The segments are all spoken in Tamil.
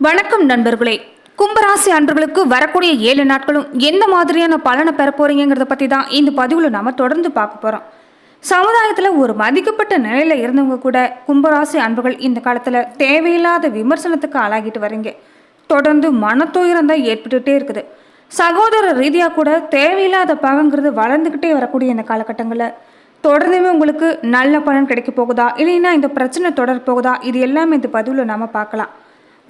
வணக்கம் நண்பர்களே. கும்பராசி அன்பர்களுக்கு வரக்கூடிய ஏழு நாட்களும் எந்த மாதிரியான பலனை பெற போறீங்கிறத பற்றி தான் இந்த பதிவில் நாம் தொடர்ந்து பார்க்க போகிறோம் சமுதாயத்தில் ஒரு மதிக்கப்பட்ட நிலையில் இருந்தவங்க கூட கும்பராசி அன்புகள் இந்த காலத்தில் தேவையில்லாத விமர்சனத்துக்கு ஆளாகிட்டு வரீங்க. தொடர்ந்து மனத்துயரம் தான் ஏற்பட்டுகிட்டே இருக்குது. சகோதர ரீதியாக கூட தேவையில்லாத பகங்கிறது வளர்ந்துக்கிட்டே வரக்கூடிய இந்த காலகட்டங்களில் தொடர்ந்துமே உங்களுக்கு நல்ல பலன் கிடைக்க போகுதா? இல்லைன்னா இந்த பிரச்சனை தொடர போகுதா? இது எல்லாமே இந்த பதிவில் நாம் பார்க்கலாம்.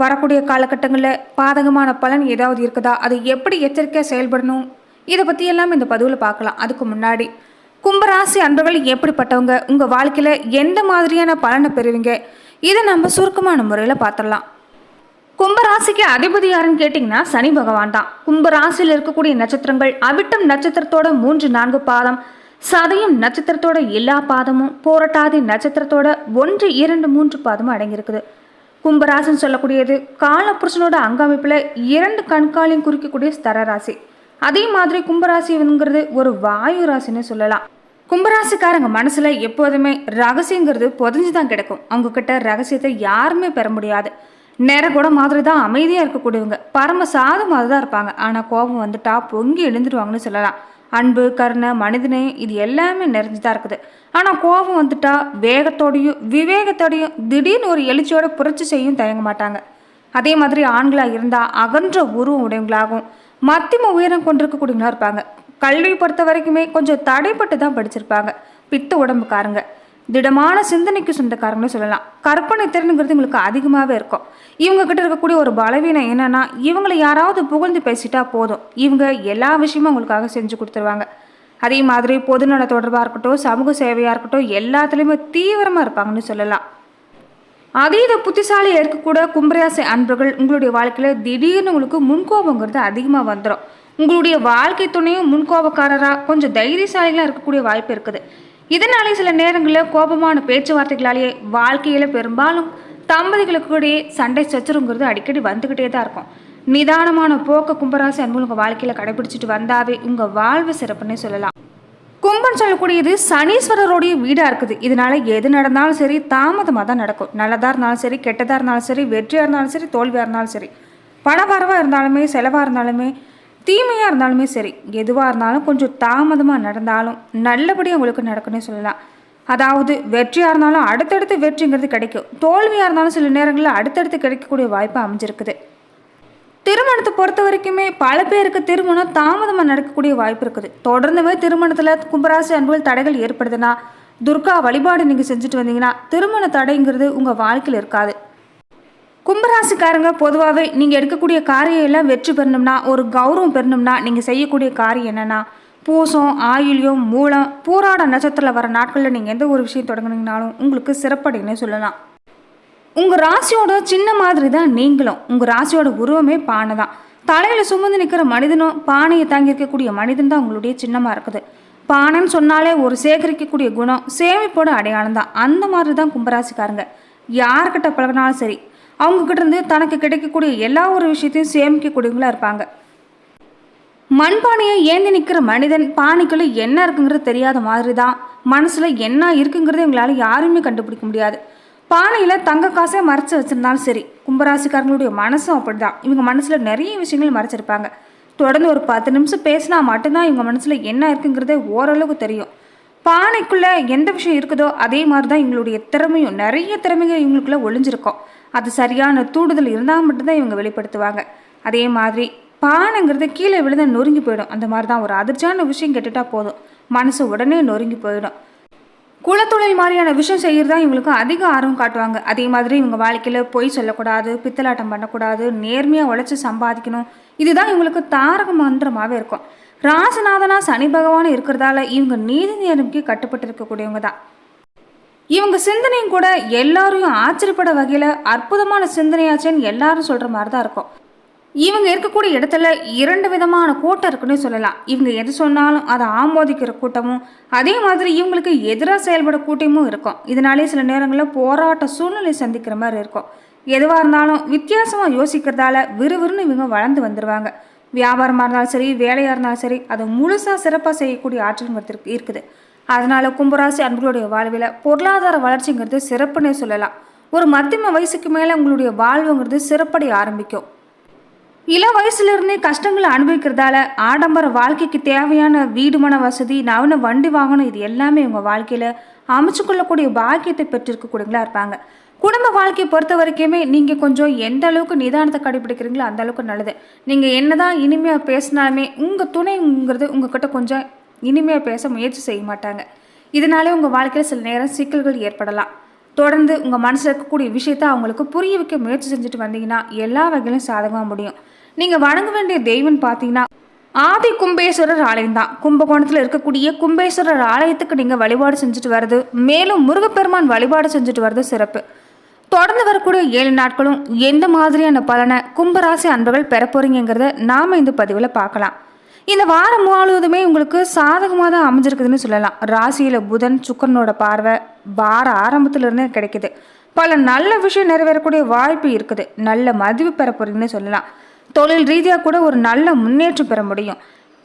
வரக்கூடிய காலகட்டங்களில் பாதகமான பலன் ஏதாவது இருக்குதா? அது எப்படி எச்சரிக்கையாக செயல்படணும்? இதை பற்றி எல்லாம் இந்த பதிவில் பார்க்கலாம். அதுக்கு முன்னாடி கும்பராசி அன்பர்கள் எப்படிப்பட்டவங்க? உங்கள் வாழ்க்கையில் எந்த மாதிரியான பலனை பெறுவீங்க? இதை நம்ம சுருக்கமான முறையில் பார்த்துடலாம். கும்பராசிக்கு அதிபதி யாருன்னு கேட்டிங்கன்னா சனி பகவான் தான். கும்பராசியில் இருக்கக்கூடிய நட்சத்திரங்கள் அவிட்டம் நட்சத்திரத்தோட மூன்று நான்கு பாதம் சதயம் நட்சத்திரத்தோட எல்லா பாதமும் போராட்டாதி நட்சத்திரத்தோட ஒன்று இரண்டு மூன்று பாதமும் அடங்கியிருக்குது. கும்பராசின்னு சொல்லக்கூடியது. காலப்புருஷனோட அங்கமைப்பில் இரண்டு கண்காலையும் குறிக்கக்கூடிய ஸ்தர ராசி அதே மாதிரி கும்பராசிங்கிறது ஒரு வாயு ராசின்னு சொல்லலாம். கும்பராசிக்காரங்க மனசில் எப்போதுமே ரகசியங்கிறது புதஞ்சு தான் கிடக்கும். அவங்க கிட்ட ரகசியத்தை யாருமே பெற முடியாது. நேர கூட மாதிரி தான் அமைதியாக இருக்கக்கூடியவங்க. பரம சாதமாக தான் இருப்பாங்க. ஆனால் கோபம் வந்துட்டா பொங்கி எழுந்துருவாங்கன்னு சொல்லலாம். அன்பு கருணை மனிதனே இது எல்லாமே நிறைஞ்சு தான் இருக்குது. ஆனால் கோபம் வந்துட்டா வேகத்தோடையும் விவேகத்தோடையும் திடீர்னு ஒரு எழுச்சியோட புரட்சி செய்யும் தயங்க மாட்டாங்க. அதே மாதிரி ஆண்களாக இருந்தால் அகன்ற உருவம் உடையவங்களாகவும் மத்திம உயரம் கொண்டிருக்கக்கூடியவங்களாக இருப்பாங்க. கல்வி பொறுத்த வரைக்குமே கொஞ்சம் தடைப்பட்டு தான் படிச்சிருப்பாங்க. பித்த உடம்புக்காரங்க. திடமான சிந்தனைக்கு சொந்தக்காரங்கன்னு சொல்லலாம். கற்பனை திறனுங்கிறது உங்களுக்கு அதிகமாகவே இருக்கும். இவங்க கிட்ட இருக்கக்கூடிய ஒரு பலவீனம் என்னென்னா இவங்களை யாராவது புகழ்ந்து பேசிட்டா போதும். இவங்க எல்லா விஷயமும் உங்களுக்காக செஞ்சு கொடுத்துருவாங்க. அதே மாதிரி பொதுநல தொடர்பாக இருக்கட்டும் சமூக சேவையாக இருக்கட்டும் எல்லாத்துலேயுமே தீவிரமாக இருப்பாங்கன்னு சொல்லலாம். அதீத புத்திசாலியாக இருக்கக்கூட கும்பராசி அன்பர்கள் உங்களுடைய வாழ்க்கையில் திடீர்னு உங்களுக்கு முன்கோபங்கிறது அதிகமாக வந்துடும் உங்களுடைய வாழ்க்கை துணையும் முன்கோபக்காரராக கொஞ்சம் தைரியசாலிகளாக இருக்கக்கூடிய வாய்ப்பு இருக்குது. இதனாலே சில நேரங்களில் கோபமான பேச்சுவார்த்தைகளாலேயே வாழ்க்கையில் பெரும்பாலும் தம்பதிகளுக்கு இடையே சண்டை சச்சரவுங்கிறது அடிக்கடி வந்துக்கிட்டே தான் இருக்கும். நிதானமான போக்க கும்பராசி அன்பு உங்கள் வாழ்க்கையில் கடைபிடிச்சிட்டு வந்தாவே உங்கள் வாழ்வு சிறப்புன்னே சொல்லலாம். கும்பன் சொல்லக்கூடியது சனீஸ்வரருடைய வீடாக இருக்குது. இதனால எது நடந்தாலும் சரி தாமதமாக தான் நடக்கும். நல்லதாக இருந்தாலும் சரி கெட்டதாக இருந்தாலும் சரி வெற்றியாக இருந்தாலும் சரி தோல்வியாக இருந்தாலும் சரி. பணவரவாக இருந்தாலுமே செலவாக இருந்தாலுமே தீமையாக இருந்தாலுமே சரி எதுவாக இருந்தாலும் கொஞ்சம் தாமதமாக நடந்தாலும் நல்லபடியாக உங்களுக்கு நடக்கும்னே சொல்லலாம். அதாவது வெற்றியாக இருந்தாலும் அடுத்தடுத்து வெற்றிங்கிறது கிடைக்கும். தோல்வியாக இருந்தாலும் சில நேரங்களில் அடுத்தடுத்து கிடைக்கக்கூடிய வாய்ப்பு அமைஞ்சிருக்குது. திருமணத்தை பொறுத்த வரைக்குமே பல பேருக்கு திருமணம் தாமதமாக நடக்கக்கூடிய வாய்ப்பு இருக்குது. தொடர்ந்துமே திருமணத்தில் கும்பராசி அன்புகள் தடைகள் ஏற்படுதுன்னா துர்கா வழிபாடு நீங்கள் செஞ்சுட்டு வந்தீங்கன்னா திருமண தடைங்கிறது உங்கள் வாழ்க்கையில் இருக்காது. கும்பராசிக்காரங்க பொதுவாகவே நீங்கள் எடுக்கக்கூடிய காரியம் எல்லாம் வெற்றி பெறணும்னா ஒரு கௌரவம் பெறணும்னா நீங்கள் செய்யக்கூடிய காரியம் என்னென்னா பூசம் ஆயுள்யம் மூலம் பூராட நட்சத்திரத்தில் வர நாட்களில் நீங்கள் எந்த ஒரு விஷயம் தொடங்குனீங்கனாலும் உங்களுக்கு சிறப்படைன்னு சொல்லலாம். உங்கள் ராசியோட சின்ன மாதிரி தான் நீங்களும். உங்கள் ராசியோட உருவமே பானை தான் தலையில் சுமந்து நிற்கிற மனிதனும் பானையை தாங்கி இருக்கக்கூடிய மனிதன் தான் உங்களுடைய சின்னமாக இருக்குது. பானைன்னு சொன்னாலே ஒரு சேகரிக்கக்கூடிய குணம் சேமிப்போட அடையாளம் தான் அந்த மாதிரி தான் கும்பராசிக்காரங்க. யார்கிட்ட பழகினாலும் சரி அவங்கக்கிட்ட இருந்து தனக்கு கிடைக்கக்கூடிய எல்லா ஒரு விஷயத்தையும் சேமிக்கக்கூடியவங்களாக இருப்பாங்க. மண்பானையை ஏந்தி நிற்கிற மனிதன் பானைக்குள்ளே என்ன இருக்குங்கிறது தெரியாத மாதிரி தான் மனசில் என்ன இருக்குங்கிறது எங்களால் யாருமே கண்டுபிடிக்க முடியாது. பானையில் தங்க காசை மறைச்சு வச்சுருந்தாலும் சரி கும்பராசிக்காரங்களுடைய மனசும் அப்படி தான் இவங்க மனசில் நிறைய விஷயங்கள் மறைச்சிருப்பாங்க. தொடர்ந்து ஒரு பத்து நிமிஷம் பேசினா மட்டும்தான் இவங்க மனசில் என்ன இருக்குங்கிறதே ஓரளவுக்கு தெரியும். பானைக்குள்ளே எந்த விஷயம் இருக்குதோ அதே மாதிரி தான் இவங்களுடைய திறமையும் நிறைய திறமைகள் இவங்களுக்குள்ளே ஒளிஞ்சிருக்கும். அது சரியான தூண்டுதல் இருந்தால் மட்டும்தான் இவங்க வெளிப்படுத்துவாங்க. அதே மாதிரி பானைங்கிறது கீழே விழுந்து நொறுங்கி போயிடும். அந்த மாதிரி தான் ஒரு அதிர்ச்சியான விஷயம் கேட்டுட்டா போதும். மனசு உடனே நொறுங்கி போயிடும். குலத்தொழில் மாதிரியான விஷயம் செய்கிறது தான் இவங்களுக்கு அதிக ஆர்வம் காட்டுவாங்க. அதே மாதிரி இவங்க வாழ்க்கையில் பொய் சொல்லக்கூடாது பித்தலாட்டம் பண்ணக்கூடாது நேர்மையாக உழைச்சி சம்பாதிக்கணும். இதுதான் இவங்களுக்கு தாரக மந்திரமாகவே இருக்கும். ராசநாதனா சனி பகவான் இருக்கிறதால இவங்க நீதி நேர்மைக்கு கட்டுப்பட்டு இருக்கக்கூடியவங்க தான். இவங்க சிந்தனையும் கூட எல்லாரையும் ஆச்சரியப்பட வகையில் அற்புதமான சிந்தனையாச்சேன்னு எல்லாரும் சொல்கிற மாதிரி தான் இருக்கும். இவங்க இருக்கக்கூடிய இடத்துல இரண்டு விதமான கூட்டம் இருக்குன்னே சொல்லலாம். இவங்க எது சொன்னாலும் அதை ஆமோதிக்கிற கூட்டமும் அதே மாதிரி இவங்களுக்கு எதிராக செயல்பட கூட்டமும் இருக்கும். இதனாலே சில நேரங்களில் போராட்ட சூழ்நிலை சந்திக்கிற மாதிரி இருக்கும். எதுவாக இருந்தாலும் வித்தியாசமாக யோசிக்கிறதால விறுவிறுன்னு இவங்க வளர்ந்து வந்துடுவாங்க வியாபாரமாக இருந்தாலும் சரி வேலையாக இருந்தாலும் சரி அதை முழுசாக சிறப்பாக செய்யக்கூடிய ஆற்றல் இருக்குது. அதனால் கும்பராசி அன்புகளுடைய வாழ்வில் பொருளாதார வளர்ச்சிங்கிறது சிறப்புன்னே சொல்லலாம். ஒரு மத்தியம வயசுக்கு மேலே உங்களுடைய வாழ்வுங்கிறது சிறப்படை ஆரம்பிக்கும். இள வயசுலேருந்தே கஷ்டங்களை அனுபவிக்கிறதால ஆடம்பர வாழ்க்கைக்கு தேவையான வீடு மன வசதி நவீன வண்டி வாகனம் இது எல்லாமே உங்கள் வாழ்க்கையில் அமைச்சு கொள்ளக்கூடிய பாக்கியத்தை பெற்றிருக்கக்கூடியங்களா இருப்பாங்க. குடும்ப வாழ்க்கையை பொறுத்த வரைக்குமே நீங்கள் கொஞ்சம் எந்த அளவுக்கு நிதானத்தை கடைபிடிக்கிறீங்களோ அந்த அளவுக்கு நல்லது. நீங்கள் என்னதான் இனிமையாக பேசினாலுமே உங்கள் துணைங்கிறது உங்ககிட்ட கொஞ்சம் இனிமையாக பேச முயற்சி செய்ய மாட்டாங்க. இதனாலே உங்கள் வாழ்க்கையில் சில நேரம் சிக்கல்கள் ஏற்படலாம். தொடர்ந்து உங்கள் மனசில் இருக்கக்கூடிய விஷயத்த அவங்களுக்கு புரிய வைக்க முயற்சி செஞ்சுட்டு வந்தீங்கன்னா எல்லா வகையிலும் சாதகமாக முடியும். நீங்கள் வணங்க வேண்டிய தெய்வம் பார்த்தீங்கன்னா ஆதி கும்பேஸ்வரர் ஆலயம் தான். கும்பகோணத்தில் இருக்கக்கூடிய கும்பேஸ்வரர் ஆலயத்துக்கு நீங்கள் வழிபாடு செஞ்சுட்டு வர்றது மேலும் முருகப்பெருமான் வழிபாடு செஞ்சுட்டு வர்றது சிறப்பு. தொடர்ந்து வரக்கூடிய ஏழு நாட்களும் எந்த மாதிரியான பலனை கும்பராசி அன்பர்கள் பெற போறீங்கிறத நாம் இந்த பதிவில் பார்க்கலாம். இந்த வாரம் முழுவதுமே உங்களுக்கு சாதகமாக தான் அமைஞ்சிருக்குதுன்னு சொல்லலாம். ராசியில் புதன் சுக்கரனோட பார்வை வார ஆரம்பத்துல இருந்தே கிடைக்குது. பல நல்ல விஷயம் நிறைவேறக்கூடிய வாய்ப்பு இருக்குது. நல்ல மதிப்பு பெற போறீங்கன்னு சொல்லலாம். தொழில் ரீதியாக கூட ஒரு நல்ல முன்னேற்றம் பெற முடியும்.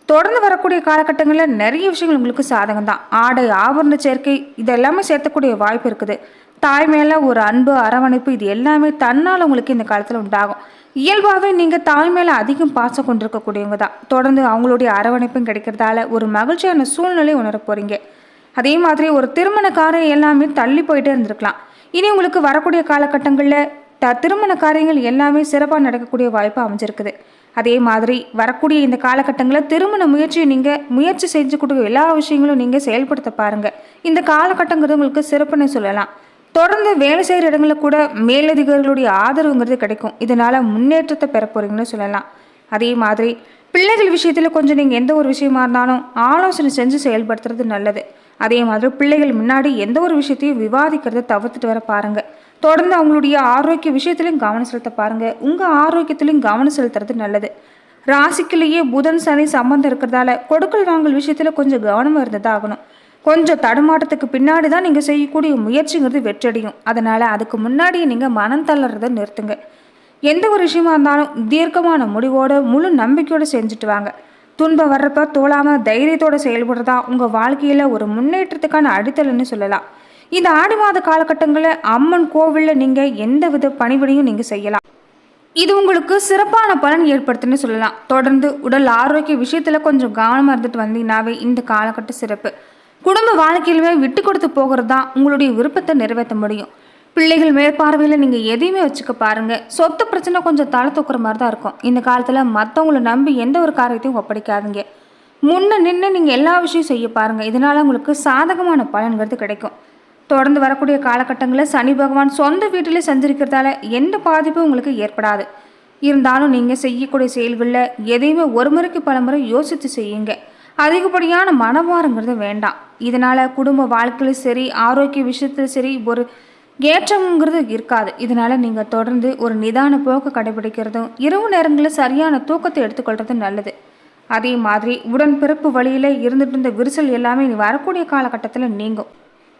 தொடர்ந்து வரக்கூடிய காலகட்டங்களில் நிறைய விஷயங்கள் உங்களுக்கு சாதகம் தான். ஆடை ஆபரண சேர்க்கை இதெல்லாமே சேர்த்தக்கூடிய வாய்ப்பு இருக்குது. தாய் மேலே ஒரு அன்பு அரவணைப்பு இது எல்லாமே தன்னால் உங்களுக்கு இந்த காலத்தில் உண்டாகும். இயல்பாகவே நீங்கள் தாய் மேலே அதிகம் பாசம் கொண்டிருக்கக்கூடியவங்க தான் தொடர்ந்து அவங்களுடைய அரவணைப்பும் கிடைக்கிறதால ஒரு மகிழ்ச்சியான சூழ்நிலை உணர போகிறீங்க அதே மாதிரி ஒரு திருமண காரியம் எல்லாமே தள்ளி போயிட்டே இருந்திருக்கலாம். இனி உங்களுக்கு வரக்கூடிய காலகட்டங்களில் த திருமண காரியங்கள் எல்லாமே சிறப்பாக நடக்கக்கூடிய வாய்ப்பு அமைஞ்சிருக்குது. அதே மாதிரி வரக்கூடிய இந்த காலகட்டங்களில் திருமண முயற்சியை நீங்கள் முயற்சி செஞ்சு கொடுக்க எல்லா விஷயங்களும் நீங்கள் செயல்படுத்த பாருங்கள் இந்த காலகட்டங்கிறது உங்களுக்கு சிறப்புன்னு சொல்லலாம். தொடர்ந்து வேலை செய்கிற இடங்களில் கூட மேலதிகாரிகளுடைய ஆதரவுங்கிறது கிடைக்கும். இதனால் முன்னேற்றத்தை பெற போகிறீங்கன்னு சொல்லலாம். அதே மாதிரி பிள்ளைகள் விஷயத்தில் கொஞ்சம் நீங்கள் எந்த ஒரு விஷயமா இருந்தாலும் ஆலோசனை செஞ்சு செயல்படுத்துறது நல்லது. அதே மாதிரி பிள்ளைகள் முன்னாடி எந்த ஒரு விஷயத்தையும் விவாதிக்கிறத தவிர்த்துட்டு வர பாருங்கள் தொடர்ந்து அவங்களுடைய ஆரோக்கிய விஷயத்திலையும் கவனம் செலுத்த பாருங்கள் உங்கள் ஆரோக்கியத்திலையும் கவனம் செலுத்துறது நல்லது. ராசிக்குள்ளேயே புதன் சனி சம்பந்தம் இருக்கிறதால கொடுக்கல் வாங்கல் விஷயத்தில் கொஞ்சம் கவனமாக இருந்ததாகணும் கொஞ்சம் தடுமாட்டத்துக்கு பின்னாடி தான் நீங்கள் செய்யக்கூடிய முயற்சிங்கிறது வெற்றடையும் அதனால் அதுக்கு முன்னாடியே நீங்கள் மனம் தளர்றதை நிறுத்துங்க. எந்த ஒரு விஷயமா இருந்தாலும் தீர்க்கமான முடிவோடு முழு நம்பிக்கையோடு செஞ்சுட்டு வாங்க. துன்பம் வர்றப்ப தோழாமல் தைரியத்தோடு செயல்படுறதா உங்கள் வாழ்க்கையில் ஒரு முன்னேற்றத்துக்கான அடித்தல்னு சொல்லலாம். இந்த ஆடி மாத காலகட்டங்களில் அம்மன் கோவிலில் நீங்கள் எந்த வித பணிபடியும் நீங்கள் செய்யலாம். இது உங்களுக்கு சிறப்பான பலன் ஏற்படுத்துன்னு சொல்லலாம். தொடர்ந்து உடல் ஆரோக்கிய விஷயத்தில் கொஞ்சம் கவனமாக இருந்துட்டு வந்தீங்கன்னாவே இந்த காலகட்ட சிறப்பு. குடும்ப வாழ்க்கையிலுமே விட்டு கொடுத்து போகிறது தான் உங்களுடைய விருப்பத்தை நிறைவேற்ற முடியும். பிள்ளைகள் மேற்பார்வையில் நீங்கள் எதையுமே வச்சுக்க பாருங்கள் சொத்து பிரச்சனை கொஞ்சம் தலை தூக்குற மாதிரி தான் இருக்கும். இந்த காலத்தில் மற்றவங்கள நம்பி எந்த ஒரு காரியத்தையும் ஒப்படைக்காதீங்க. முன்ன நின்று நீங்கள் எல்லா விஷயம் செய்ய பாருங்கள் இதனால் உங்களுக்கு சாதகமான பலன்கிறது கிடைக்கும். தொடர்ந்து வரக்கூடிய காலகட்டங்களில் சனி பகவான் சொந்த வீட்டிலே சஞ்சரிக்கிறதால எந்த பாதிப்பும் உங்களுக்கு ஏற்படாது. இருந்தாலும் நீங்கள் செய்யக்கூடிய செயல்களில் எதையுமே ஒரு முறைக்கு பல முறை யோசித்து செய்யுங்க. அதிகப்படியான மனவாரங்கிறது வேண்டாம். இதனால் குடும்ப வாழ்க்கையிலும் சரி ஆரோக்கிய விஷயத்துலையும் சரி ஒரு ஏற்றம்ங்கிறது இருக்காது. இதனால் நீங்கள் தொடர்ந்து ஒரு நிதான போக்கு கடைபிடிக்கிறதும் இரவு நேரங்களில் சரியான தூக்கத்தை எடுத்துக்கொள்றதும் நல்லது. அதே மாதிரி உடன்பிறப்பு வழியில் இருந்துட்டு இருந்த விரிசல் எல்லாமே இனி வரக்கூடிய காலகட்டத்தில் நீங்கும்.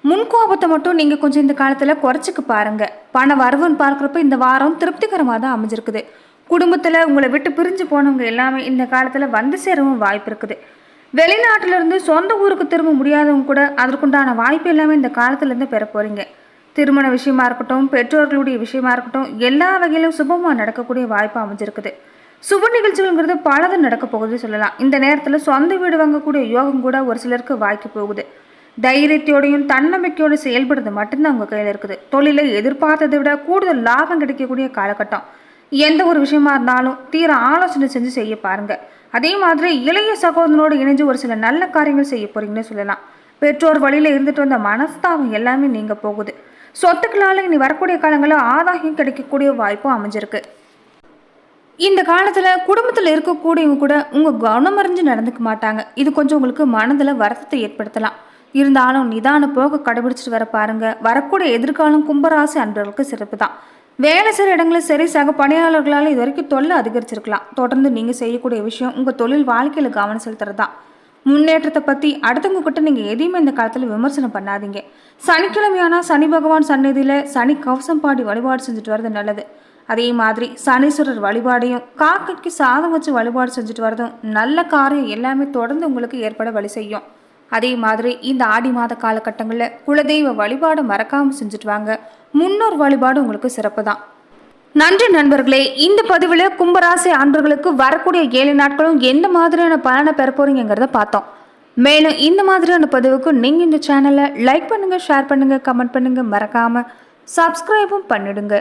முன்கோபத்தை மட்டும் நீங்கள் கொஞ்சம் இந்த காலத்தில் குறைச்சிக்க பாருங்கள் பண வரவுன்னு பார்க்குறப்ப இந்த வாரம் திருப்திகரமாக தான் அமைஞ்சிருக்குது. குடும்பத்தில் உங்களை விட்டு பிரிஞ்சு போனவங்க எல்லாமே இந்த காலத்தில் வந்து சேரவும் வாய்ப்பு இருக்குது. வெளிநாட்டிலிருந்து சொந்த ஊருக்கு திரும்ப முடியாதவங்க கூட அதற்குண்டான வாய்ப்பு எல்லாமே இந்த காலத்துலேருந்து பெற போகிறீங்க திருமண விஷயமா இருக்கட்டும் பெற்றோர்களுடைய விஷயமா இருக்கட்டும் எல்லா வகையிலும் சுபமாக நடக்கக்கூடிய வாய்ப்பு அமைஞ்சிருக்குது. சுப நிகழ்ச்சிகள்ங்கிறது பலது நடக்க போகுது சொல்லலாம். இந்த நேரத்தில் சொந்த வீடு வாங்கக்கூடிய யோகம் கூட ஒரு சிலருக்கு வாய்க்கு போகுது. தைரியத்தோடையும் தன்னம்பிக்கையோடு செயல்படுறது மட்டும்தான் உங்கள் கையில் இருக்குது. தொழிலை எதிர்பார்த்ததை விட கூடுதல் லாபம் கிடைக்கக்கூடிய காலகட்டம். எந்த ஒரு விஷயமா இருந்தாலும் தீர ஆலோசனை செஞ்சு செய்ய பாருங்க. அதே மாதிரி இளைய சகோதரனோடு இணைஞ்சு ஒரு சில நல்ல காரியங்கள் செய்ய போறீங்கன்னு சொல்லலாம். பெற்றோர் வழியில் இருந்துட்டு வந்த மனஸ்தாபம் எல்லாமே நீங்க போகுது. சொத்துக்களால் இனி வரக்கூடிய காலங்களில் ஆதாயம் கிடைக்கக்கூடிய வாய்ப்பும் அமைஞ்சிருக்கு. இந்த காலத்தில் குடும்பத்தில் இருக்கக்கூடியவங்க கூட உங்கள் கவனம் அறிஞ்சு நடந்துக்க மாட்டாங்க. இது கொஞ்சம் உங்களுக்கு மனதில் வருத்தத்தை ஏற்படுத்தலாம். இருந்தாலும் நிதான போக கடைபிடிச்சிட்டு வர பாருங்கள் வரக்கூடிய எதிர்காலம் கும்பராசி அன்பர்களுக்கு சிறப்பு தான் வேலை செய்கிற இடங்களில் சரி சக பணியாளர்களால் இது வரைக்கும் தொல்லை அதிகரிச்சிருக்கலாம். தொடர்ந்து நீங்கள் செய்யக்கூடிய விஷயம் உங்கள் தொழில் வாழ்க்கையில் கவனம் செலுத்துறது? தான் முன்னேற்றத்தை பற்றி அடுத்தவங்க கிட்ட நீங்கள் எதையுமே இந்த காலத்தில் விமர்சனம் பண்ணாதீங்க. சனிக்கிழமையானா சனி பகவான் சந்நிதியில் சனி கவசம் பாடி வழிபாடு செஞ்சுட்டு வர்றது நல்லது. அதே மாதிரி சனீஸ்வரர் வழிபாடையும் காக்கைக்கு சாதம் வச்சு வழிபாடு செஞ்சுட்டு வரதும் நல்ல காரியம் எல்லாமே தொடர்ந்து உங்களுக்கு ஏற்பட வழி செய்யும். அதே மாதிரி இந்த ஆடி மாத காலகட்டங்களில் குலதெய்வ வழிபாடு மறக்காமல் செஞ்சுட்டு வாங்க. முன்னோர் வழிபாடு உங்களுக்கு சிறப்பு தான் நன்றி நண்பர்களே இந்த பதிவில் கும்பராசி ஆண்களுக்கு வரக்கூடிய ஏழு நாட்களும் எந்த மாதிரியான பலனை பெற போறீங்கிறத பார்த்தோம். மேலும் இந்த மாதிரியான பதிவுக்கு நீங்கள் இந்த சேனலை லைக் பண்ணுங்கள் ஷேர் பண்ணுங்கள் கமெண்ட் பண்ணுங்கள் மறக்காமல் சப்ஸ்கிரைபும் பண்ணிடுங்க.